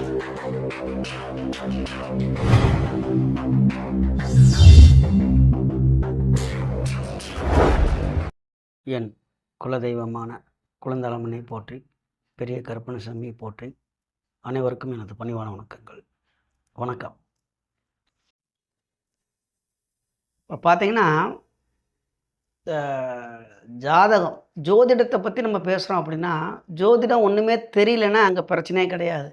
என் குலதெய்வமான குழந்தளமனை போற்றி பெரிய கருப்பணசாமி போற்றி அனைவருக்கும் எனது பணிவான வணக்கங்கள். வணக்கம். இப்போ பார்த்தீங்கன்னா ஜாதகம் ஜோதிடத்தை பற்றி நம்ம பேசுகிறோம் அப்படின்னா ஜோதிடம் ஒன்றுமே தெரியலன்னா அங்கே பிரச்சனையே கிடையாது.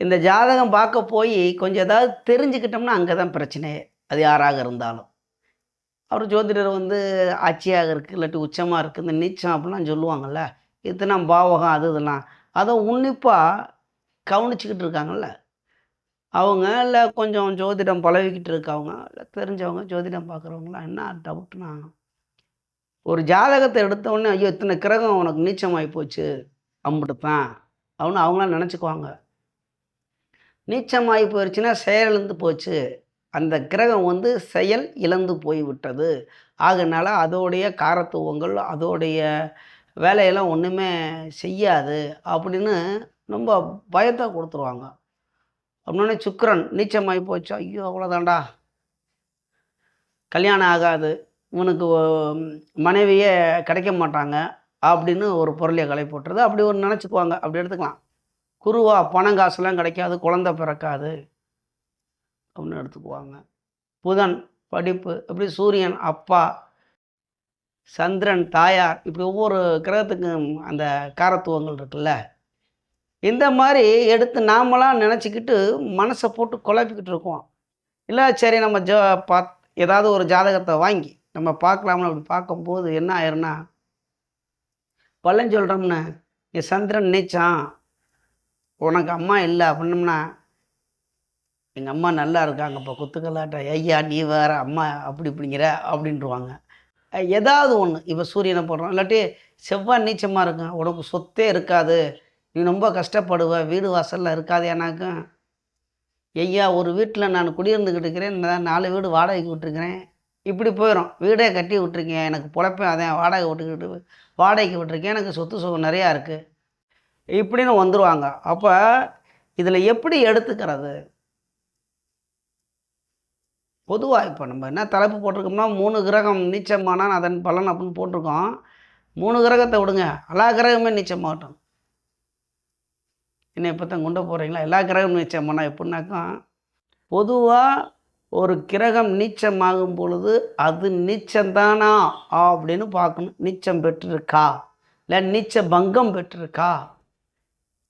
இந்த ஜாதகம் பார்க்க போய் கொஞ்சம் ஏதாவது தெரிஞ்சுக்கிட்டோம்னா அங்கே தான் பிரச்சனையே அது யாராக இருந்தாலும். அவர் ஜோதிடர் வந்து ஆட்சியாக இருக்குது இல்லாட்டி உச்சமாக இருக்குது இந்த நீச்சம் அப்படிலாம் சொல்லுவாங்கள்ல இத்தனை பாவகம் அது இதெல்லாம் அதை உன்னிப்பாக கவனிச்சுக்கிட்டு இருக்காங்கல்ல. அவங்க இல்லை கொஞ்சம் ஜோதிடம் பழகிக்கிட்டு இருக்கவங்க இல்லை தெரிஞ்சவங்க ஜோதிடம் பார்க்குறவங்களாம் என்ன டவுட்னா ஒரு ஜாதகத்தை எடுத்த உடனே ஐயோ இத்தனை கிரகம் உனக்கு நீச்சமாகி போச்சு அம்பிட்டுப்பேன் அப்படின்னு அவங்களாம் நினச்சிக்குவாங்க. நீச்சமாகி போயிடுச்சுன்னா செயலிழந்து போச்சு. அந்த கிரகம் வந்து செயல் இழந்து போய் விட்டது ஆகனால அதோடைய காரத்துவங்கள் அதோடைய வேலையெல்லாம் ஒன்றுமே செய்யாது அப்படின்னு ரொம்ப பயத்தை கொடுத்துருவாங்க. அப்படின்னே சுக்கரன் நீச்சமாகி போச்சு. ஐயோ அவ்வளோதான்டா கல்யாணம் ஆகாது. இவனுக்கு மனைவியே கிடைக்க மாட்டாங்க. அப்படின்னு ஒரு பொருளையை களை போட்டுறது. அப்படி ஒரு நினச்சிக்குவாங்க. அப்படி எடுத்துக்கலாம். குருவா பணம் காசுலாம் கிடைக்காது குழந்த பிறக்காது. அப்படின்னு எடுத்துக்குவாங்க. புதன் படிப்பு இப்படி சூரியன் அப்பா சந்திரன் தாயார் இப்படி ஒவ்வொரு கிரகத்துக்கும் அந்த காரத்துவங்கள் இருக்குல்ல. இந்த மாதிரி எடுத்து நாமளாம் நினச்சிக்கிட்டு மனசை போட்டு குழப்பிக்கிட்டு இருக்கோம். இல்லை சரி நம்ம ஜ பாத் ஏதாவது ஒரு ஜாதகத்தை வாங்கி நம்ம பார்க்கலாம்னு அப்படி பார்க்கும்போது என்ன ஆயிரும்னா பள்ளம் சொல்கிறோம்னு நீ சந்திரன் நினைச்சான் உனக்கு அம்மா இல்லை அப்படின்னம்னா எங்கள் அம்மா நல்லா இருக்காங்க இப்போ குத்துக்கலாட்ட ஐயா நீ வேற அம்மா அப்படி இப்படிங்கிற அப்படின்ட்டுருவாங்க ஏதாவது ஒன்று இப்போ சூரியனை போடுறோம். இல்லாட்டி செவ்வாய் நீச்சமாக இருக்கும். உனக்கு சொத்தே இருக்காது. நீ ரொம்ப கஷ்டப்படுவ. வீடு வாசலில் இருக்காது எனக்கும் ஐயா ஒரு வீட்டில் நான் குடியிருந்துக்கிட்டு இருக்கிறேன். நாலு வீடு வாடகைக்கு விட்டுருக்கிறேன். இப்படி போயிடும் வீடே கட்டி விட்டுருக்கேன் எனக்கு பொழப்பேன் அதான் வாடகை விட்டுக்கிட்டு வாடகைக்கு விட்டுருக்கேன் எனக்கு சொத்து சுகம் நிறையா இருக்குது இப்படின்னு வந்துடுவாங்க அப்போ இதில் எப்படி எடுத்துக்கிறது? பொதுவாக இப்போ நம்ம என்ன தலைப்பு போட்டிருக்கோம்னா மூணு கிரகம் நீச்சமானால் அதன் பலன் அப்படின்னு போட்டிருக்கோம். மூணு கிரகத்தை விடுங்க. எல்லா கிரகமே நீச்சமாகட்டும். என்ன இப்போ தான் கொண்டு போகிறீங்களா எல்லா கிரகமும் நீச்சமானா எப்படின்னாக்கா பொதுவாக ஒரு கிரகம் நீச்சமாகும் பொழுது அது நீச்சந்தானா அப்படின்னு பார்க்கணும். நீச்சம் பெற்றிருக்கா? இல்லை நீச்ச பங்கம் பெற்றிருக்கா?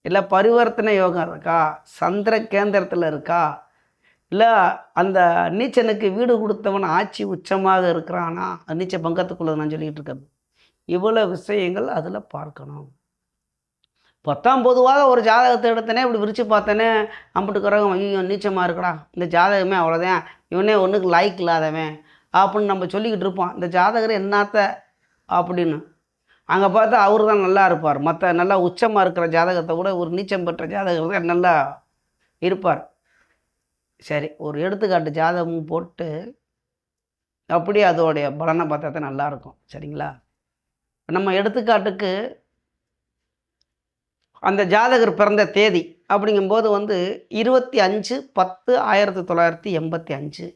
இல்லை பரிவர்த்தனை யோகம் இருக்கா? சந்திர கேந்திரத்தில் இருக்கா? இல்லை அந்த நீச்சனுக்கு வீடு கொடுத்தவன் ஆட்சி உச்சமாக இருக்கிறானா? அது நீச்ச பங்கத்துக்குள்ள நான் சொல்லிக்கிட்டு இருக்கிறது இவ்வளோ விஷயங்கள் அதில் பார்க்கணும். பத்தாம் பொதுவாக ஒரு ஜாதகத்தை எடுத்தனே இப்படி விரித்து பார்த்தனே அம்பிட்டு கிரகம் ஐயோ நீச்சமாக இருக்கடா. இந்த ஜாதகமே அவ்வளோதான் இவனே ஒன்றுக்கு லைக் இல்லாதவன். அப்படின்னு நம்ம சொல்லிக்கிட்டு இருப்போம். இந்த ஜாதகர் என்னத்த? அப்படின்னு. அங்கே பார்த்தா அவர் தான் நல்லா இருப்பார். மற்ற நல்லா உச்சமாக இருக்கிற ஜாதகத்தை விட ஒரு நீச்சம் பெற்ற ஜாதகத்தை தான் நல்லா இருப்பார். சரி ஒரு எடுத்துக்காட்டு ஜாதகமும் போட்டு அப்படியே அதோடைய பலனை பார்த்தா தான் நல்லாயிருக்கும் சரிங்களா? நம்ம எடுத்துக்காட்டுக்கு அந்த ஜாதகர் பிறந்த தேதி அப்படிங்கும்போது வந்து இருபத்தி அஞ்சு பத்து ஆயிரத்தி தொள்ளாயிரத்தி எண்பத்தி அஞ்சு.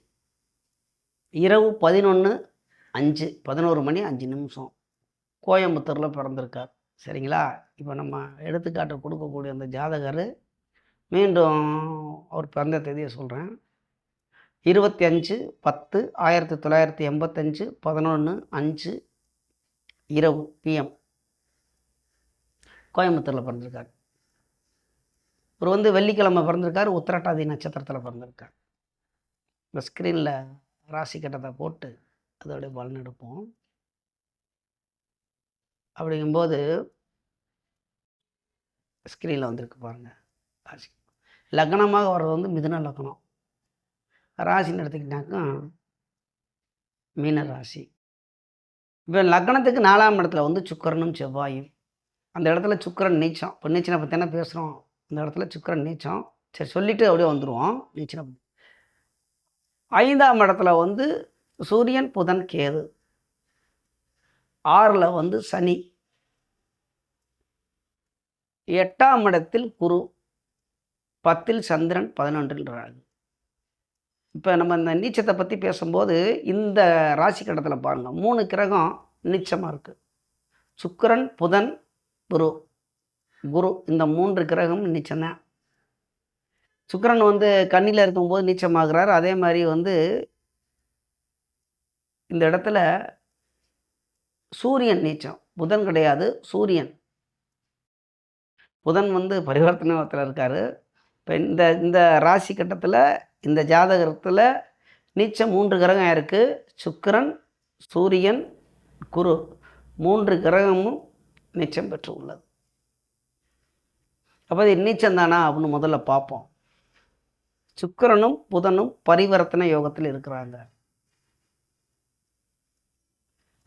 இரவு பதினொன்று அஞ்சு பதினோரு மணி அஞ்சு நிமிஷம். கோயம்புத்தூரில் பிறந்திருக்கார். சரிங்களா? இப்போ நம்ம எடுத்துக்காட்டு கொடுக்கக்கூடிய அந்த ஜாதகர் மீண்டும் அவர் பிறந்த தேதியை சொல்கிறேன் இருபத்தி அஞ்சு பத்து ஆயிரத்தி தொள்ளாயிரத்தி எண்பத்தஞ்சு பதினொன்று அஞ்சு இரவு பிஎம் கோயம்புத்தூரில் பிறந்திருக்கார். இவர் வந்து வெள்ளிக்கிழமை பிறந்திருக்கார் உத்திரட்டாதி நட்சத்திரத்தில் பிறந்திருக்கார். இந்த ஸ்க்ரீனில் ராசி கட்டத்தை போட்டு அதோடைய பலன் எடுப்போம். அப்படிங்கும்போது ஸ்க்ரீனில் வந்திருக்கு பாருங்கள் ராசி. லக்னமாக வர்றது வந்து மிதுன லக்னம். ராசின்னு எடுத்துக்கிட்டாக்கா மீன ராசி. இப்போ லக்னத்துக்கு நாலாம் இடத்துல வந்து சுக்கிரனும் செவ்வாயும். அந்த இடத்துல சுக்கிரன் நீச்சம். இப்போ நீச்சனை பற்றி என்ன பேசுகிறோம் அந்த இடத்துல சுக்கிரன் நீச்சம். சரி சொல்லிவிட்டு அப்படியே வந்துடுவோம் நீச்சனை பற்றி ஐந்தாம் இடத்துல வந்து சூரியன் புதன் கேது. ஆறில் வந்து சனி. எட்டாம் இடத்தில் குரு பத்தில் சந்திரன் பதினொன்றில் ராகு. இப்போ நம்ம இந்த நீச்சத்தை பற்றி பேசும்போது இந்த ராசி கடத்தில் பாருங்கள் மூணு கிரகம் நீச்சமாக இருக்குது சுக்கரன் புதன் குரு. குரு இந்த மூன்று கிரகம் நீச்சம்தான் சுக்கிரன் வந்து கண்ணியில் இருக்கும்போது நீச்சமாகிறார். அதே மாதிரி வந்து இந்த இடத்துல சூரியன் நீச்சம். புதன் கிடையாது சூரியன். புதன் வந்து பரிவர்த்தனத்தில் இருக்கார். இப்போ இந்த இந்த ராசி கட்டத்தில் இந்த ஜாதகத்தில் நீச்சம் மூன்று கிரகம் இருக்குது சுக்கிரன் சூரியன் குரு மூன்று கிரகமும் நீச்சம் பெற்று உள்ளது. அப்போ இது நீச்சம் தானா அப்படின்னு முதல்ல பார்ப்போம் சுக்கிரனும் புதனும் பரிவர்த்தனை யோகத்தில் இருக்கிறாங்க.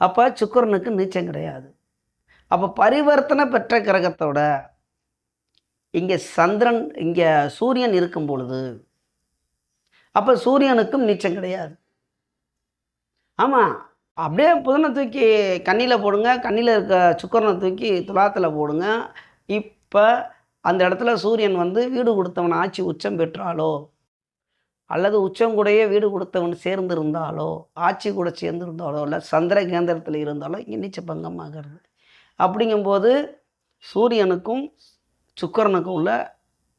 அப்போ சுக்கிரனுக்கு நீச்சம் கிடையாது. அப்போ பரிவர்த்தனை பெற்ற கிரகத்தோட இங்கே சந்திரன் இங்கே சூரியன் இருக்கும் பொழுது அப்போ சூரியனுக்கும் நீச்சம் கிடையாது. ஆமாம் அப்படியே புதனை தூக்கி கண்ணியில் போடுங்க கண்ணியில் இருக்க சுக்கரனை தூக்கி துலாத்தில் போடுங்க. இப்போ அந்த இடத்துல சூரியன் வந்து வீடு கொடுத்தவன் ஆட்சி உச்சம் பெற்றாலோ அல்லது உச்சம் கூடயே வீடு கொடுத்தவன் சேர்ந்து இருந்தாலோ ஆட்சி கூட சேர்ந்திருந்தாலோ இல்லை சந்திர கேந்திரத்தில் இருந்தாலோ இங்கே நீச்ச பங்கமாகிறது. அப்படிங்கும்போது சூரியனுக்கும் சுக்கரனுக்கும் உள்ள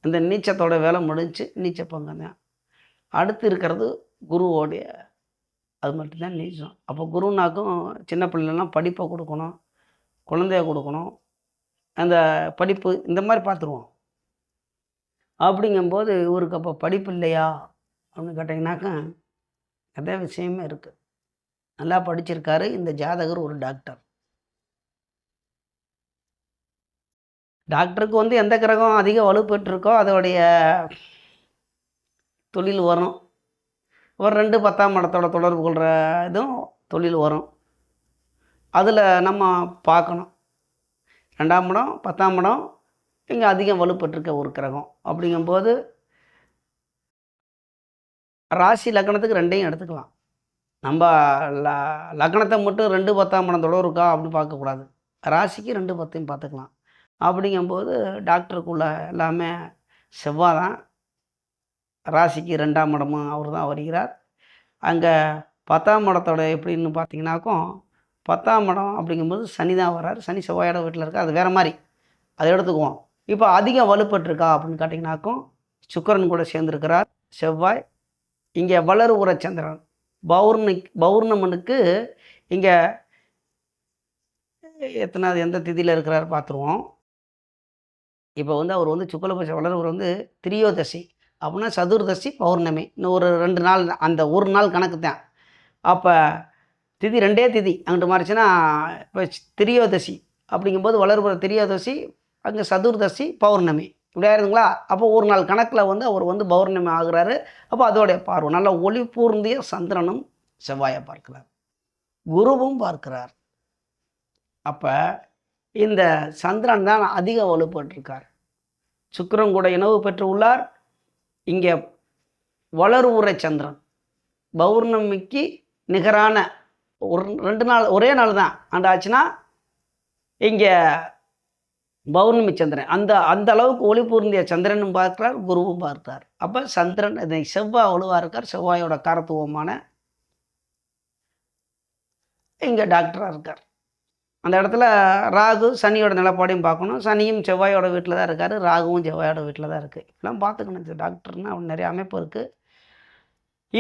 இந்த நீச்சத்தோட வேலை முடிஞ்சு நீச்ச பங்கம் தான் அடுத்து இருக்கிறது குருவோடைய அது மட்டும்தான் நீச்சம் அப்போ குருனாக்கும் சின்ன பிள்ளைலாம் படிப்பை கொடுக்கணும் குழந்தைய கொடுக்கணும். அந்த படிப்பு இந்த மாதிரி பார்த்துருவோம். அப்படிங்கும்போது இவருக்கு அப்போ படிப்பு இல்லையா? அப்படின்னு கேட்டிங்கனாக்கா அதே விஷயமே இருக்குது நல்லா படிச்சிருக்காரு. இந்த ஜாதகர் ஒரு டாக்டர் டாக்டருக்கு வந்து எந்த கிரகம் அதிக வலுப்பெற்றிருக்கோ அதோடைய தொழில் வரும். ஒரு ரெண்டு பத்தாம் இடத்தோட தொடர்பு கொள்கிற இதுவும் தொழில் வரும். அதில் நம்ம பார்க்கணும். ரெண்டாம் இடம் பத்தாம் இடம் இங்கே அதிகம் வலுப்பெற்றிருக்க ஒரு கிரகம். அப்படிங்கும்போது ராசி லக்னத்துக்கு ரெண்டையும் எடுத்துக்கலாம். நம்ம ல லக்னத்தை மட்டும் ரெண்டு பத்தாம் இடம் தொடர் இருக்கா அப்படின்னு பார்க்கக்கூடாது. ராசிக்கு ரெண்டு பத்தையும் பார்த்துக்கலாம். அப்படிங்கும்போது டாக்டருக்குள்ள எல்லாமே செவ்வாய் தான் ராசிக்கு ரெண்டாம் இடமும் அவர் தான் வருகிறார். அங்கே பத்தாம் இடத்தோட எப்படின்னு பார்த்தீங்கன்னாக்கும் பத்தாம் இடம் அப்படிங்கும்போது சனி தான் வர்றார். சனி செவ்வாயோட வீட்டில் இருக்கா அது வேறு மாதிரி. அதை எடுத்துக்குவோம். இப்போ அதிகம் வலுப்பட்டிருக்கா அப்படின்னு கேட்டிங்கனாக்கும் சுக்கரன் கூட சேர்ந்துருக்கிறார். செவ்வாய் இங்கே வளர் உர சந்திரன். பௌர்ணி பௌர்ணமனுக்கு இங்கே எத்தனாவது எந்த திதியில் இருக்கிறார் பார்த்துருவோம். இப்போ வந்து அவர் வந்து சுக்கலபட்ச வளர்வர் வந்து திரியோதசி அப்படின்னா சதுர்தசி பௌர்ணமி. இன்னும் ஒரு ரெண்டு நாள் அந்த ஒரு நாள் கணக்கு தான். அப்போ திதி ரெண்டே திதி அங்கிட்டு மாறிச்சுன்னா இப்போ திரியோதசி அப்படிங்கும்போது வளர்புற திரியோதசி அங்கே சதுர்தசி பௌர்ணமி. இப்படி அப்போ ஒரு நாள் கணக்கில் வந்து அவர் வந்து பௌர்ணமி ஆகுறாரு. அப்போ அதோடைய பார்வை நல்ல ஒளி பூர்ந்திய சந்திரனும் செவ்வாயை பார்க்கிறார். குருவும் பார்க்கிறார். அப்போ இந்த சந்திரன் தான் அதிக வலுப்பட்டிருக்கார். சுக்கரன் கூட இனவு பெற்று உள்ளார் இங்கே வளர்வுரை சந்திரன். பௌர்ணமிக்கு நிகரான ஒரு ரெண்டு நாள் ஒரே நாள் தான். ஆண்டாச்சுன்னா இங்கே பௌர்ணமி சந்திரன். அந்த அந்த அளவுக்கு ஒளி பூர்ந்திய சந்திரனும் பார்க்கிறார் குருவும் பார்க்கிறார். அப்போ சந்திரன் இதை செவ்வாய் வலுவாக இருக்கார் செவ்வாயோட காரத்துவமான இங்கே டாக்டராக இருக்கார். அந்த இடத்துல ராகு சனியோட நிலப்பாடையும் பார்க்கணும். சனியும் செவ்வாயோட வீட்டில் தான் இருக்கார். ராகுவும் செவ்வாயோட வீட்டில் தான் இருக்குது இப்பெல்லாம் பார்த்துக்கணும். இந்த டாக்டர்னு அவன் நிறைய அமைப்பு இருக்குது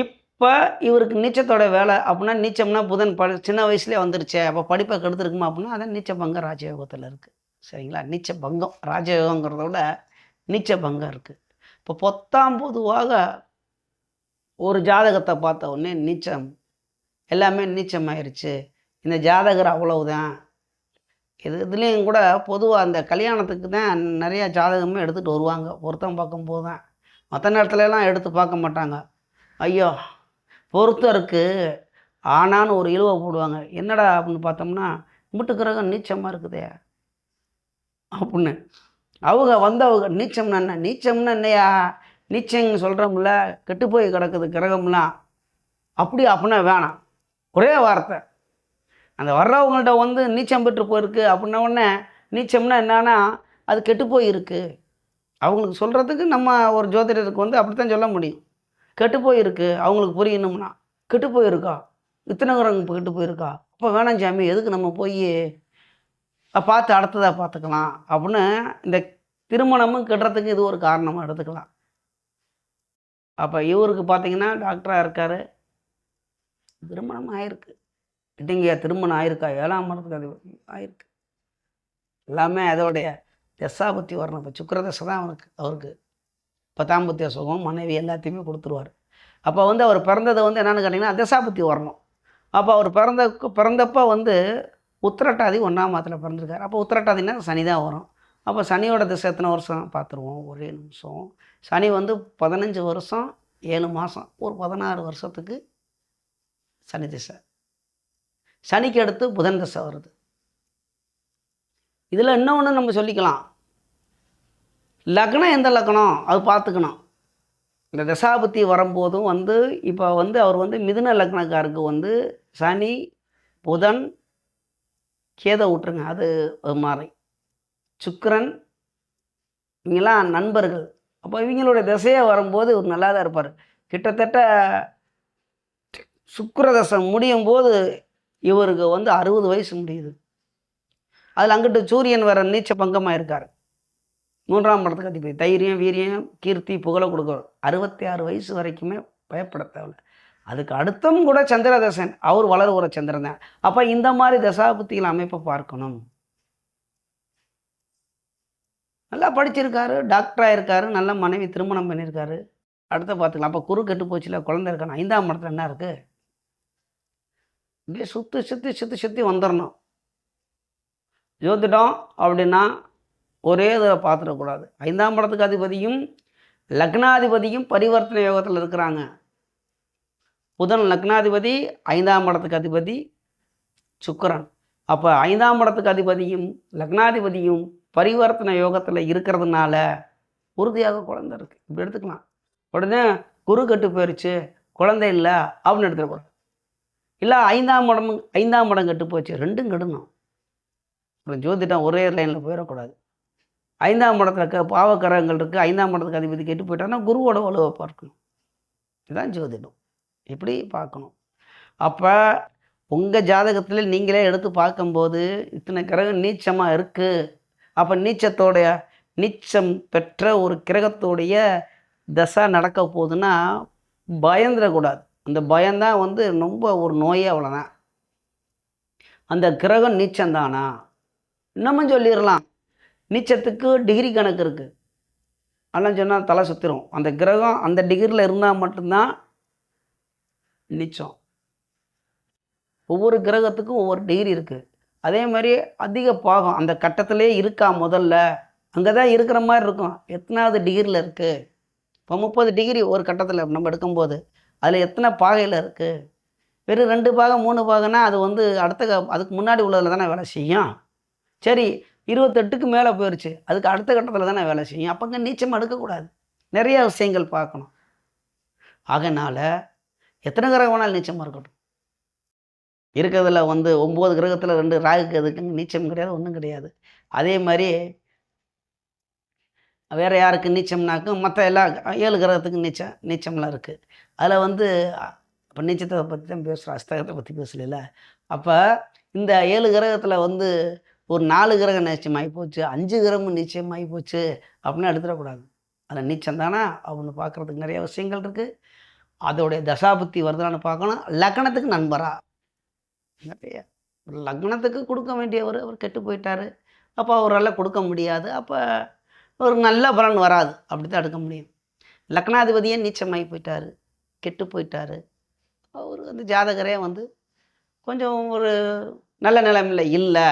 இப்போ இவருக்கு நீச்சத்தோட வேலை அப்படின்னா நீச்சம்னா புதன் ப சின்ன வயசுலேயே வந்துருச்சே. அப்போ படிப்பை கெடுத்துருக்குமா அப்படின்னா அதான் நீச்ச பங்கம் ராஜயோகத்தில் இருக்குது சரிங்களா? நீச்ச பங்கம் ராஜயோகங்கிறத விட நீச்ச பங்கம் இருக்குது இப்போ பொத்தாம் பொதுவாக ஒரு ஜாதகத்தை பார்த்த உடனே நீச்சம் எல்லாமே நீச்சம் ஆயிடுச்சு இந்த ஜாதகர் அவ்வளவுதான். இது இதுலேயும் கூட பொதுவாக அந்த கல்யாணத்துக்கு தான் நிறைய ஜாதகமே எடுத்துகிட்டு வருவாங்க. பொருத்தம் பார்க்கும்போது தான். மற்ற நேரத்துலலாம் எடுத்து பார்க்க மாட்டாங்க. ஐயோ பொருத்தம் இருக்குது ஆனான்னு ஒரு இழுவை போடுவாங்க. என்னடா அப்படின்னு பார்த்தோம்னா முட்டு கிரகம் நீச்சமாக இருக்குதே. அப்படின்னு. அவங்க வந்தவங்க நீச்சம்னா என்ன? நீச்சம்னா என்னையா? நீச்சம்னு சொல்கிறோம்ல கெட்டு போய் கிடக்குது கிரகம்லாம். அப்படி அப்படின்னா வேணாம். ஒரே வார்த்தை. அந்த வர்றவங்கள்ட்ட வந்து நீச்சம் பெற்று போயிருக்கு அப்படின்ன உடனே நீச்சம்னா என்னன்னா அது கெட்டு போயிருக்கு. அவங்களுக்கு சொல்கிறதுக்கு நம்ம ஒரு ஜோதிடருக்கு வந்து அப்படி தான் சொல்ல முடியும். கெட்டு போயிருக்கு அவங்களுக்கு புரியணும்னா. கெட்டு போயிருக்கா? இத்தனை கிரகம் கெட்டு போயிருக்கா? அப்போ வேணாம் சாமி எதுக்கு நம்ம போய் பார்த்து அடுத்ததாக பார்த்துக்கலாம் அப்படின்னு இந்த திருமணமும் கெட்டுறதுக்கு இது ஒரு காரணமாக எடுத்துக்கலாம். அப்போ இவருக்கு பார்த்தீங்கன்னா டாக்டராக இருக்கார். திருமணம் ஆயிருக்கு. கிட்டிங்க திருமணம் ஆயிருக்கா? ஏழாம் மரத்துக்கு அது ஆயிருக்கு. எல்லாமே அதோடைய தசாபத்தி வரணும். இப்போ சுக்கரதசை தான் அவருக்கு அவருக்கு. பத்தாம் புத்திய சுகம் மனைவி எல்லாத்தையுமே கொடுத்துருவார். அப்போ வந்து அவர் பிறந்ததை வந்து என்னென்னு கேட்டிங்கன்னா தசாபத்தி வரணும். அப்போ அவர் பிறந்த பிறந்தப்போ வந்து உத்திரட்டாதி ஒன்றாம் மாதத்தில் பிறந்திருக்கார். அப்போ உத்திரட்டாதினா சனி தான் வரும். அப்போ சனியோட திசை எத்தனை வருஷம் பார்த்துருவோம்? ஒரே நிமிஷம். சனி வந்து பதினஞ்சு வருஷம் ஏழு மாதம் ஒரு பதினாறு வருஷத்துக்கு சனி திசை. சனிக்கு அடுத்து புதன் திசை வருது. இதில் இன்னொன்று நம்ம சொல்லிக்கலாம்? லக்னம் எந்த லக்னம்? அது பார்த்துக்கணும். இந்த தசாபத்தி வரும்போதும் வந்து இப்போ வந்து அவர் வந்து மிதுன லக்னக்காருக்கு வந்து சனி புதன் கேதை விட்டுருங்க அது ஒரு மாதிரி. இவங்கெல்லாம் நண்பர்கள். அப்போ இவங்களுடைய திசையை வரும்போது இவர் நல்லா தான் இருப்பார். கிட்டத்தட்ட சுக்கிர தசை முடியும் போது இவருக்கு வந்து அறுபது வயசு முடியுது. அதில் அங்கிட்டு சூரியன் வர நீச்ச பங்கமாக இருக்கார் மூன்றாம் படத்துக்கு அதிபதி. தைரியம் வீரியம் கீர்த்தி புகழை கொடுக்குறோம் அறுபத்தி ஆறு வயசு வரைக்குமே பயப்பட தேவையில்ல. அதுக்கு அடுத்தும் கூட சந்திரதசன். அவர் வளர்கிற சந்திரன் தான். அப்போ இந்த மாதிரி தசாபுத்திகள் அமைப்பை பார்க்கணும். நல்லா படிச்சிருக்காரு டாக்டராக இருக்காரு நல்ல மனைவி திருமணம் பண்ணியிருக்காரு அடுத்த பார்த்துக்கலாம். அப்போ குறு கெட்டு போச்சுல குழந்தை இருக்கானா ஐந்தாம் இடத்துல என்ன இருக்குது இப்படியே சுற்றி சுற்றி சுற்றி சுற்றி வந்துடணும் ஜோதிடம் அப்படின்னா ஒரே இதை பார்த்துடக்கூடாது. ஐந்தாம் படத்துக்கு அதிபதியும் லக்னாதிபதியும் பரிவர்த்தனை யோகத்தில் இருக்கிறாங்க. புதன் லக்னாதிபதி ஐந்தாம் படத்துக்கு அதிபதி சுக்கரன். அப்போ ஐந்தாம் படத்துக்கு அதிபதியும் லக்னாதிபதியும் பரிவர்த்தனை யோகத்தில் இருக்கிறதுனால உறுதியாக குழந்தை இருக்குது இப்படி எடுத்துக்கலாம். உடனே குரு கட்டு போயிடுச்சு குழந்தை இல்லை அப்படின்னு எடுத்துக்கூடாது இல்லை ஐந்தாம் இடம் ஐந்தாம் இடம் கெட்டு போச்சு. ரெண்டும் கெடணும். அப்புறம் ஜோதிடம் ஒரே லைனில் போயிடக்கூடாது ஐந்தாம் இடத்துல க பாவக்கரகங்கள் இருக்குது ஐந்தாம் இடத்துக்கு அதிபதி கெட்டு போயிட்டான்னா குருவோட வலுவை பார்க்கணும். இதுதான் ஜோதிடம். இப்படி பார்க்கணும். அப்போ உங்கள் ஜாதகத்தில் நீங்களே எடுத்து பார்க்கும்போது இத்தனை கிரகம் நீச்சமாக இருக்குது அப்போ நீச்சத்தோடைய நீச்சம் பெற்ற ஒரு கிரகத்தோடைய தசை நடக்க போகுதுன்னா பயந்துடக்கூடாது. அந்த பயம்தான் வந்து ரொம்ப ஒரு நோயே அவ்வளோதான். அந்த கிரகம் நீச்சந்தானா? இன்னமும் சொல்லிடலாம் நீச்சத்துக்கு டிகிரி கணக்கு இருக்குது அதெல்லாம் சொன்னால் தலை சுற்றிடும் அந்த கிரகம் அந்த டிகிரியில் இருந்தால் மட்டும்தான் நீச்சம். ஒவ்வொரு கிரகத்துக்கும் ஒவ்வொரு டிகிரி இருக்குது அதே மாதிரி அதிக பாகம் அந்த கட்டத்திலே இருக்கா முதல்ல? அங்கே தான் இருக்கிற மாதிரி இருக்கும். எத்தனாவது டிகிரியில் இருக்குது இப்போ முப்பது டிகிரி ஒரு கட்டத்தில் நம்ம எடுக்கும்போது. அதில் எத்தனை பாகையில் இருக்குது வெறும் ரெண்டு பாகம் மூணு பாகம்னா அது வந்து அடுத்த அதுக்கு முன்னாடி உள்ளதில் தானே வேலை செய்யும். சரி இருபத்தெட்டுக்கு மேலே போயிடுச்சு அதுக்கு அடுத்த கட்டத்தில் தானே வேலை செய்யும். அப்போங்க நீச்சம் எடுக்கக்கூடாது நிறைய விஷயங்கள் பார்க்கணும். ஆகனால எத்தனை கிரகம் வேணாலும் நீச்சமாக இருக்கட்டும். இருக்கிறதுல வந்து ஒம்பது கிரகத்தில் ரெண்டு ராகுக்கு அதுக்குங்க நீச்சம் கிடையாது ஒன்றும் கிடையாது. அதே மாதிரி வேறு யாருக்கு நீச்சம்னாக்கும் மற்ற எல்லா ஏழு கிரகத்துக்கும் நீச்சம் நீச்சம்லாம் இருக்குது அதில் வந்து இப்போ நீச்சத்தை பற்றி தான் பேசுகிறோம் அஸ்தகத்தை பற்றி பேசல அப்போ இந்த ஏழு கிரகத்தில் வந்து ஒரு நாலு கிரகம் நிச்சயமாகி போச்சு அஞ்சு கிரகமும் நிச்சயமாகி போச்சு அப்படின்னு எடுத்துடக்கூடாது. அதில் நீச்சம் தானா? அப்படின்னு பார்க்குறதுக்கு நிறைய விஷயங்கள் இருக்குது அதோடைய தசாபுத்தி வருதான்னு பார்க்கணும். லக்னத்துக்கு நண்பரா? நிறைய. லக்னத்துக்கு கொடுக்க வேண்டியவர் அவர் கெட்டு போயிட்டாரு. அப்போ அவரால் கொடுக்க முடியாது. அப்போ ஒரு நல்ல பலன் வராது. அப்படி தான் எடுக்க முடியும். லக்னாதிபதியே நீச்சமாகி போயிட்டார். கெட்டு போயிட்டாரு. அவர் வந்து ஜாதகரே வந்து கொஞ்சம் ஒரு நல்ல நிலைமையில் இல்லை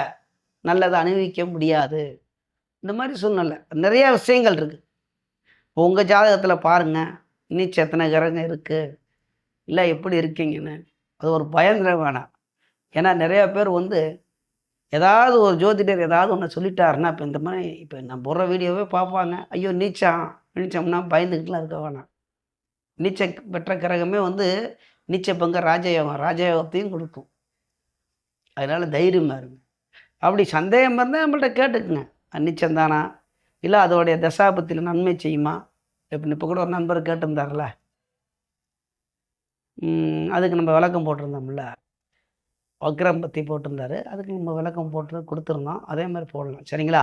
நல்லதை அனுபவிக்க முடியாது. இந்த மாதிரி சூழ்நிலை. நிறைய விஷயங்கள் இருக்குது இப்போ உங்கள் ஜாதகத்தில் பாருங்கள் நீச்சம் எத்தனை கிரகம் இருக்குது இல்லை எப்படி இருக்கீங்கன்னு. அது ஒரு பயந்துட வேணாம். ஏன்னா நிறையா பேர் வந்து ஏதாவது ஒரு ஜோதிடர் ஏதாவது ஒன்று சொல்லிட்டாருன்னா இப்போ இந்த மாதிரி இப்போ நான் போடுற வீடியோவே பார்ப்பாங்க. ஐயோ நீச்சம் நீச்சம்னா பயந்துக்கிட்டுலாம் இருக்க வேணாம். நீச்ச பெற்ற கிரகமே வந்து நீச்ச பங்க ராஜயோகம் ராஜயோகத்தையும் கொடுக்கும். அதனால் தைரியமாக இருங்க. அப்படி சந்தேகம் இருந்தால் நம்மள்ட்ட கேட்டுக்குங்க. நிச்சயந்தானா இல்லை அதோடைய தசாபத்தில் நன்மை செய்யுமா? எப்படின்னு இப்போ கூட ஒரு நண்பர் கேட்டிருந்தார்ல அதுக்கு நம்ம விளக்கம் போட்டிருந்தோம்ல. வக்ரம் பற்றி போட்டிருந்தாரு. அதுக்கு நம்ம விளக்கம் போட்டு கொடுத்துருந்தோம். அதே மாதிரி போடலாம். சரிங்களா?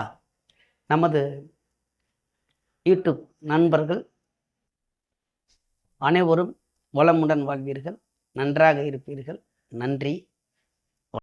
நமது யூடியூப் நண்பர்கள் அனைவரும் வளமுடன் வாழ்வீர்கள். நன்றாக இருப்பீர்கள். நன்றி.